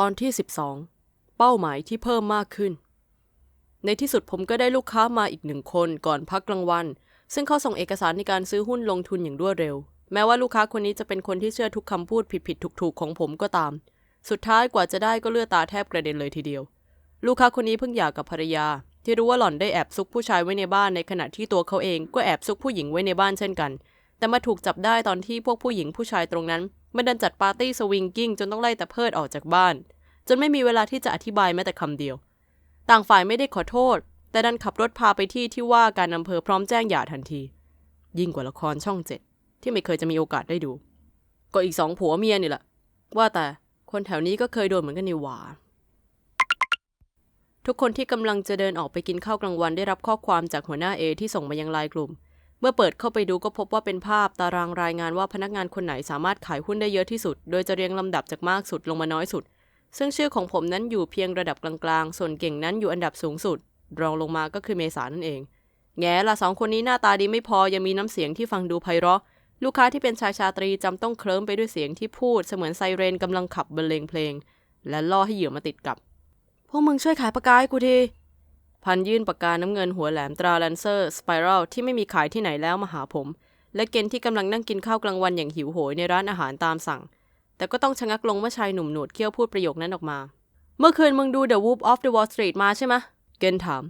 ตอนที่ 12 เป้าหมายที่เพิ่มมากขึ้น ในที่สุดผมก็ได้ลูกค้ามาอีกหนึ่งคนก่อนพักกลางวัน ซึ่งเขาส่งเอกสารในการซื้อหุ้นลงทุนอย่างรวดเร็ว แม้ว่าลูกค้าคนนี้จะเป็นคนที่เชื่อทุกคำพูดผิดๆถูกๆของผมก็ตาม สุดท้ายกว่าจะได้ก็เลือดตาแทบกระเด็นเลยทีเดียว ลูกค้าคนนี้เพิ่งหย่ากับภรรยา ที่รู้ว่าหล่อนได้แอบซุกผู้ชายไว้ในบ้านในขณะที่ตัวเขาเองก็แอบซุกผู้หญิงไว้ในบ้านเช่นกัน แต่มาถูกจับได้ตอนที่พวกผู้หญิงผู้ชายตรงนั้น มันดันจัดปาร์ตี้สวิงกิ้งจนต้องไล่แต่เพิดออกจากบ้าน จนไม่มีเวลาที่จะอธิบายแม้แต่คำเดียว ต่างฝ่ายไม่ได้ขอโทษ แต่ดันขับรถพาไปที่ที่ว่าการอำเภอพร้อมแจ้งหย่าทันที ยิ่งกว่าละครช่องเจ็ดที่ไม่เคยจะมีโอกาสได้ดู ก็อีกสองผัวเมียนี่แหละ ว่าแต่คนแถวนี้ก็เคยโดนเหมือนกันนี่หว่าทุกคนที่กำลังจะเดินออกไปกินข้าวกลางวันได้รับข้อความจากหัวหน้าเอที่ส่งมายังไลน์กลุ่ม มื่อเปิดเข้าไปดูก็พบว่าเป็นภาพตารางรายงานว่าพนักงานคนไหนสามารถขายหุ้นได้เยอะที่สุด โดยจะเรียงลำดับจากมากสุดลงมาน้อยสุด ซึ่งชื่อของผมนั้นอยู่เพียงระดับกลางๆ ส่วนเก่งนั้นอยู่อันดับสูงสุด รองลงมาก็คือเมษานั่นเอง แง่ละสองคนนี้หน้าตาดีไม่พอยังมีน้ำเสียงที่ฟังดูไพเราะ ลูกค้าที่เป็นชายชาตรีจำต้องเคลิ้มไปด้วยเสียงที่พูดเสมือนไซเรนกำลังขับบรรเลงเพลง และล่อให้เหยื่อมาติดกับ พวกมึงช่วยขายปากกาให้กูที พันยื่นปากกาน้ำเงินหัวแหลมตราแลนเซอร์สไปรัลที่ไม่มีขายที่ไหนแล้วมาหาผม และเกณฑ์ที่กำลังนั่งกินข้าวกลางวันอย่างหิวโหยในร้านอาหารตามสั่ง แต่ก็ต้องชะงักลงเมื่อชายหนุ่มหนวดเขี้ยวพูดประโยคนั้นออกมา เมื่อคืนมึงดู The Wolf of the Wall Street มาใช่ไหมเกณฑ์ถาม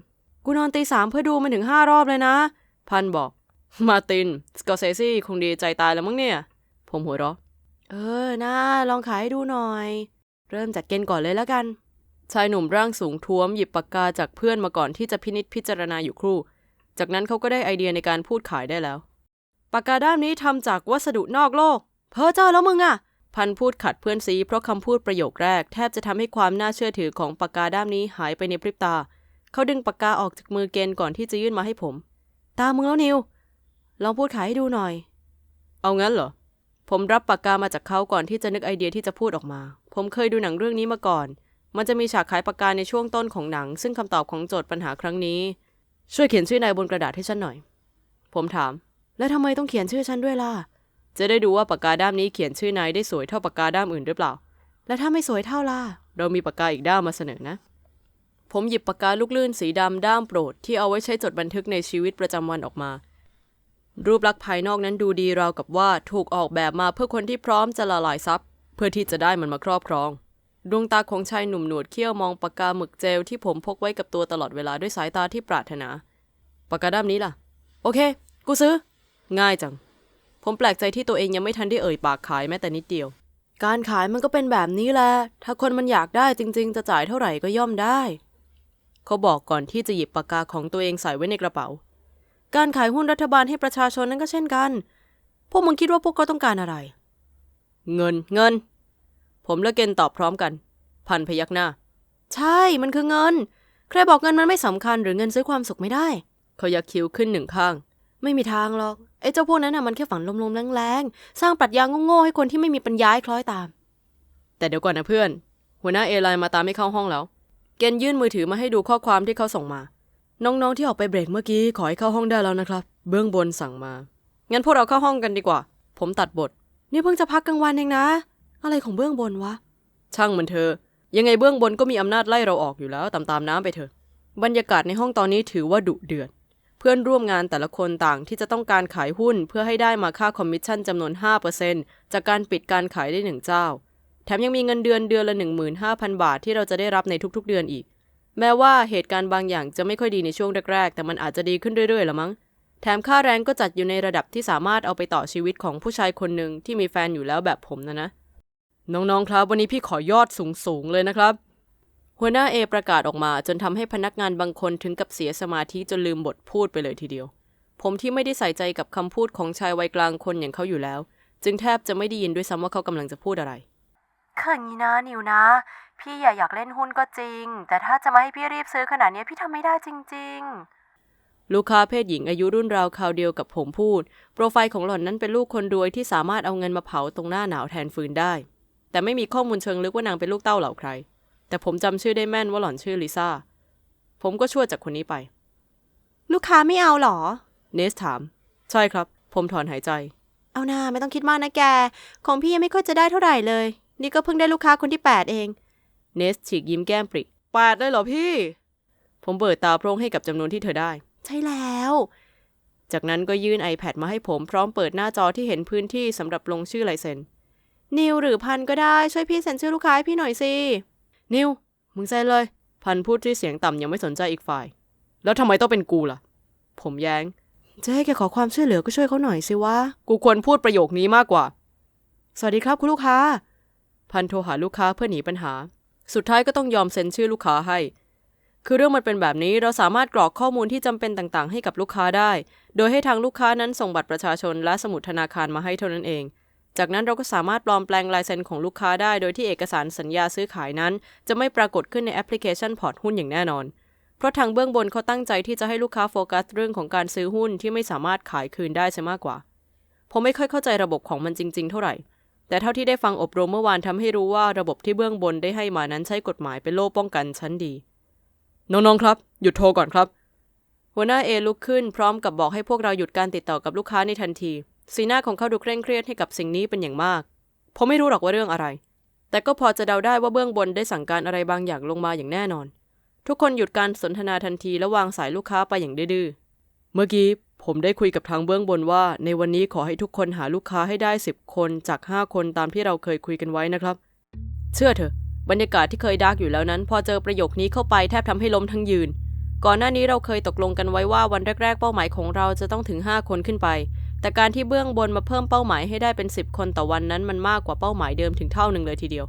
กูนอนตีสามเพื่อดูมันถึงห้ารอบเลยนะ พันบอก มาตินสกอร์เซซี่คงดีใจตายแล้วมั้งเนี่ย ผมหัวเราะ เออน่าลองขายให้ดูหน่อย เริ่มจากเกณฑ์ก่อนเลยแล้วกัน ชายหนุ่มร่างสูงท้วมหยิบปากกาจากเพื่อนมาก่อนที่จะพินิจพิจารณาอยู่ครู่ จากนั้นเขาก็ได้ไอเดียในการพูดขายได้แล้ว ปากกาด้ามนี้ทำจากวัสดุนอกโลก เพ้อเจ้อแล้วมึงอะพันพูดขัดเพื่อนซีเพราะคำพูดประโยคแรก แทบจะทำให้ความน่าเชื่อถือของปากกาด้ามนี้หายไปในพริบตา เขาดึงปากกาออกจากมือเกณฑ์ก่อนที่จะยื่นมาให้ผม ตามมึงแล้วนิวลองพูดขายให้ดูหน่อย เอางั้นเหรอ ผมรับปากกามาจากเขาก่อนที่จะนึกไอเดียที่จะพูดออกมา ผมเคยดูหนังเรื่องนี้มาก่อน มันจะมีฉากขายปากกาในช่วงต้นของหนัง ซึ่งคำตอบของโจทย์ปัญหาครั้งนี้ ช่วยเขียนชื่อนายบนกระดาษให้ฉันหน่อย ผมถาม แล้วทำไมต้องเขียนชื่อฉันด้วยล่ะ จะได้ดูว่าปากกาด้ามนี้เขียนชื่อนายได้สวยเท่าปากกาด้ามอื่นหรือเปล่า แล้วถ้าไม่สวยเท่าล่ะ เรามีปากกาอีกด้ามมาเสนอนะ ผมหยิบปากกาลูกลื่นสีดำด้ามโปรด ที่เอาไว้ใช้จดบันทึกในชีวิตประจำวันออกมารูปลักษณ์ภายนอกนั้นดูดีราวกับว่าถูกออกแบบมาเพื่อคนที่พร้อมจะละลายทรัพย์ เพื่อที่จะได้มันมาครอบครอง ดวงตาของชายหนุ่มหนวดเขี้ยวมองปากกาหมึกเจลที่ผมพกไว้กับตัวตลอดเวลาด้วยสายตาที่ปรารถนา ปากกาด้ามนี้ล่ะ โอเค กูซื้อ ง่ายจัง ผมแปลกใจที่ตัวเองยังไม่ทันได้เอ่ยปากขายแม้แต่นิดเดียว การขายมันก็เป็นแบบนี้แหละ ถ้าคนมันอยากได้จริง ๆ จะจ่ายเท่าไหร่ก็ย่อมได้ เขาบอกก่อนที่จะหยิบปากกาของตัวเองใส่ไว้ในกระเป๋า การขายหุ้นรัฐบาลให้ประชาชนนั้นก็เช่นกัน พวกมึงคิดว่าพวกเขาต้องการอะไร เงิน เงิน ผมและเกณฑ์ตอบพร้อมกัน พันพยักหน้า ใช่มันคือเงิน ใครบอกเงินมันไม่สำคัญหรือเงินซื้อความสุขไม่ได้ เขายักคิ้วขึ้นหนึ่งข้าง ไม่มีทางหรอกไอ้เจ้าพวกนั้นน่ะมันแค่ฝันลมๆแรงๆสร้างปรัชญาโง่ๆให้คนที่ไม่มีปัญญาให้คล้อยตาม แต่เดี๋ยวก่อนนะเพื่อน หัวหน้าเอไลน์มาตามให้เข้าห้องแล้ว เกณฑ์ยื่นมือถือมาให้ดูข้อความที่เขาส่งมา น้องๆที่ออกไปเบรกเมื่อกี้ขอให้เข้าห้องได้แล้วนะครับ เบื้องบนสั่งมางั้นพวกเราเข้าห้องกันดีกว่า ผมตัดบท นี่เพิ่งจะพักกลางวันเองนะ อะไรของเบื้องบนวะ ช่างมันเธอ ยังไงเบื้องบนก็มีอำนาจไล่เราออกอยู่แล้ว ตามตามน้ำไปเถอะ บรรยากาศในห้องตอนนี้ถือว่าดุเดือด เพื่อนร่วมงานแต่ละคนต่างที่จะต้องการขายหุ้นเพื่อให้ได้มาค่าคอมมิชชั่นจำนวน 5%จากการปิดการขายได้หนึ่งเจ้า แถมยังมีเงินเดือนเดือนละ 15,000 บาทที่เราจะได้รับในทุกๆเดือนอีก แม้ว่าเหตุการณ์บางอย่างจะไม่ค่อยดีในช่วงแรกๆ แต่มันอาจจะดีขึ้นเรื่อยๆละมั้งแถมค่าแรงก็จัดอยู่ในระดับที่สามารถเอาไปต่อชีวิตของผู้ชายคนหนึ่งที่มีแฟนอยู่แล้วแบบผมนะนะ น้องๆ ครับวันนี้พี่ขอยอดสูงๆ เลยนะครับ หัวหน้าเอประกาศออกมา จนทำให้พนักงานบางคนถึงกับเสียสมาธิจนลืมบทพูดไปเลยทีเดียว ผมที่ไม่ได้ใส่ใจกับคำพูดของชายวัยกลางคนอย่างเขาอยู่แล้ว จึงแทบจะไม่ได้ยินด้วยซ้ำว่าเขากำลังจะพูดอะไรคืออย่างนี้นะนิวนะ พี่อยากอยากเล่นหุ้นก็จริง แต่ถ้าจะมาให้พี่รีบซื้อขนาดเนี้ยพี่ทำไม่ได้จริงลูกค้าเพศหญิงอายุรุ่นราวคราวเดียวกับผมพูด โปรไฟล์ของหล่อนนั้นเป็นลูกคนรวยที่สามารถเอาเงินมาเผาตรงหน้าหนาวแทนฟืนได้ แต่ไม่มีข้อมูลเชิงลึกว่านางเป็นลูกเต้าเหล่าใคร แต่ผมจำชื่อได้แม่นว่าหล่อนชื่อลิซ่า ผมก็ช่วยจากคนนี้ไปๆลูกค้าไม่เอาหรอ เนสถาม ใช่ครับ ผมถอนหายใจ เอาหน้าไม่ต้องคิดมากนะแก ของพี่ยังไม่ค่อยจะได้เท่าไหร่เลย นี่ก็เพิ่งได้ลูกค้าคนที่ 8 เอง เนสฉีกยิ้มแก้มปริแปดได้เหรอพี่ ผมเบิดตาโพร่งให้กับจำนวนที่เธอได้ ใช่แล้ว จากนั้นก็ยื่น iPad มาให้ผมพร้อมเปิดหน้าจอที่เห็นพื้นที่สำหรับลงชื่อลายเซ็น นิวหรือพันก็ได้ช่วยพี่เซ็นชื่อลูกค้าให้พี่หน่อยสิ นิว มึงเซ็นเลย พันพูดด้วยเสียงต่ำยังไม่สนใจอีกฝ่าย แล้วทำไมต้องเป็นกูล่ะ ผมแย้งจะให้แกขอความช่วยเหลือก็ช่วยเขาหน่อยสิวะ กูควรพูดประโยคนี้มากกว่า สวัสดีครับคุณลูกค้า พันโทรหาลูกค้าเพื่อหนีปัญหา สุดท้ายก็ต้องยอมเซ็นชื่อลูกค้าให้ คือเรื่องมันเป็นแบบนี้เราสามารถกรอกข้อมูลที่จำเป็นต่างๆ ให้กับลูกค้าได้ โดยให้ทางลูกค้านั้นส่งบัตรประชาชนและสมุดธนาคารมาให้เท่านั้นเอง จากนั้นเราก็สามารถปลอมแปลงลายเซ็นของลูกค้าได้ โดยที่เอกสารสัญญาซื้อขายนั้น จะไม่ปรากฏขึ้นในแอปพลิเคชันพอร์ตหุ้นอย่างแน่นอน เพราะทางเบื้องบนเขาตั้งใจที่จะให้ลูกค้าโฟกัสเรื่องของการซื้อหุ้นที่ไม่สามารถขายคืนได้ซะมากกว่า ผมไม่ค่อยเข้าใจระบบของมันจริง ๆ เท่าไหร่ แต่เท่าที่ได้ฟังอบรมเมื่อวานทำให้รู้ว่าระบบที่เบื้องบนได้ให้มานั้นใช้กฎหมายเป็นโล่ป้องกันชั้นดี น้องๆครับ หยุดโทรก่อนครับ หัวหน้าเอลุกขึ้นพร้อมกับบอกให้พวกเราหยุดการติดต่อกับลูกค้าในทันที สีหน้าของเขาดูเคร่งเครียดให้กับสิ่งนี้เป็นอย่างมาก ผมไม่รู้หรอกว่าเรื่องอะไร แต่ก็พอจะเดาได้ว่าเบื้องบนได้สั่งการอะไรบางอย่างลงมาอย่างแน่นอน ทุกคนหยุดการสนทนาทันทีและวางสายลูกค้าไปอย่างดื้อเมื่อกี้ผมได้คุยกับทางเบื้องบนว่า ในวันนี้ขอให้ทุกคนหาลูกค้าให้ได้ 10 คนจาก 5 คนตามที่เราเคยคุยกันไว้นะครับ เชื่อเถอะ บรรยากาศที่เคยดาร์กอยู่แล้วนั้น พอเจอประโยคนี้เข้าไปแทบทำให้ล้มทั้งยืน ก่อนหน้านี้เราเคยตกลงกันไว้ว่าวันแรก ๆ เป้าหมายของเราจะต้องถึง 5 คนขึ้นไป แต่การที่เบื้องบนมาเพิ่มเป้าหมายให้ได้เป็น 10 คนต่อวันนั้นมันมากกว่าเป้าหมายเดิมถึงเท่าหนึ่งเลยทีเดียว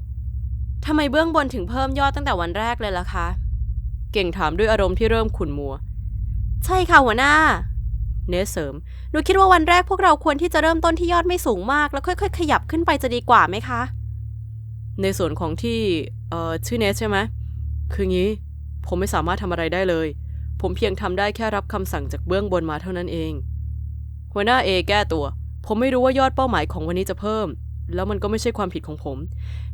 ทำไมเบื้องบนถึงเพิ่มยอดตั้งแต่วันแรกเลยล่ะคะ เก่งถามด้วยอารมณ์ที่เริ่มขุ่นมัว ใช่ค่ะหัวหน้า เนสเสริม หนูคิดว่าวันแรกพวกเราควรที่จะเริ่มต้นที่ยอดไม่สูงมาก แล้วค่อย ๆ ขยับขึ้นไปจะดีกว่าไหมคะ ในส่วนของที่ เอ่อ ชื่อเนสใช่ไหม คืองี้ ผมไม่สามารถทำอะไรได้เลย ผมเพียงทำได้แค่รับคำสั่งจากเบื้องบนมาเท่านั้นเอง หัวหน้าเอแก้ตัว ผมไม่รู้ว่ายอดเป้าหมายของวันนี้จะเพิ่ม แล้วมันก็ไม่ใช่ความผิดของผม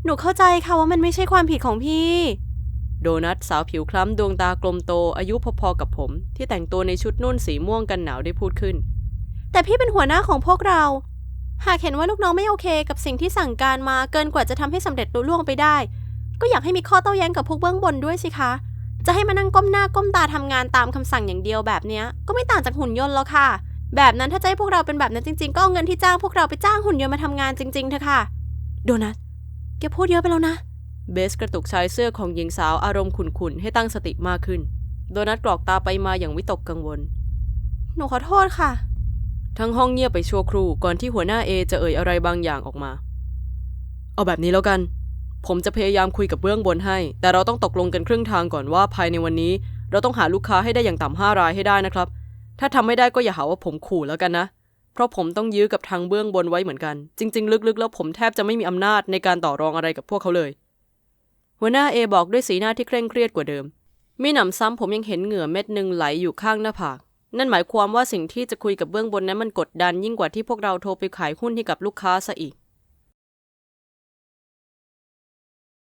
หนูเข้าใจค่ะว่ามันไม่ใช่ความผิดของพี่ โดนัทสาวผิวคล้ำดวงตากลมโตอายุพอๆกับผม ที่แต่งตัวในชุดนุ่นสีม่วงกันหนาวได้พูดขึ้น แต่พี่เป็นหัวหน้าของพวกเรา หากเห็นว่าลูกน้องไม่โอเค กับสิ่งที่สั่งการมาเกินกว่าจะทำให้สำเร็จลุล่วงไปได้ ก็อยากให้มีข้อโต้แย้งกับพวกเบื้องบนด้วยสิคะจะให้มานั่งก้มหน้าก้มตาทำงานตามคำสั่งอย่างเดียวแบบเนี้ยก็ไม่ต่างจากหุ่นยนต์แล้วค่ะ แบบนั้นถ้าจะให้พวกเราเป็นแบบนั้นจริง ๆ ก็เอาเงินที่จ้างพวกเราไปจ้างหุ่นยนต์มาทำงานจริงๆเถอะค่ะ โดนัทแกพูดเยอะไปแล้วนะ เบสกระตุกชายเสื้อของหญิงสาวอารมณ์ขุ่นๆให้ตั้งสติมากขึ้น โดนัทกรอกตาไปมาอย่างวิตกกังวล หนูขอโทษค่ะ ทั้งห้องเงียบไปชั่วครู่ก่อนที่หัวหน้าเอจะเอ่ยอะไรบางอย่างออกมา เอาแบบนี้แล้วกัน ผมจะพยายามคุยกับเบื้องบนให้ แต่เราต้องตกลงกันครึ่งทางก่อนว่าภายในวันนี้ เราต้องหาลูกค้าให้ได้อย่างต่ำห้ารายให้ได้นะครับ ถ้าทำไม่ได้ก็อย่าหาว่าผมขู่แล้วกันนะ เพราะผมต้องยื้อกับทางเบื้องบนไว้เหมือนกัน จริง ๆ ลึกๆ แล้วผมแทบจะไม่มีอำนาจในการต่อรองอะไรกับพวกเขาเลย หัวหน้าเอบอกด้วยสีหน้าที่เคร่งเครียดกว่าเดิม มีหนำซ้ำผมยังเห็นเหงื่อเม็ดหนึ่งไหลอยู่ข้างหน้าผาก นั่นหมายความว่าสิ่งที่จะคุยกับเบื้องบนนั้นมันกดดันยิ่งกว่าที่พวกเราโทรไปขายหุ้นให้กับลูกค้าซะอีก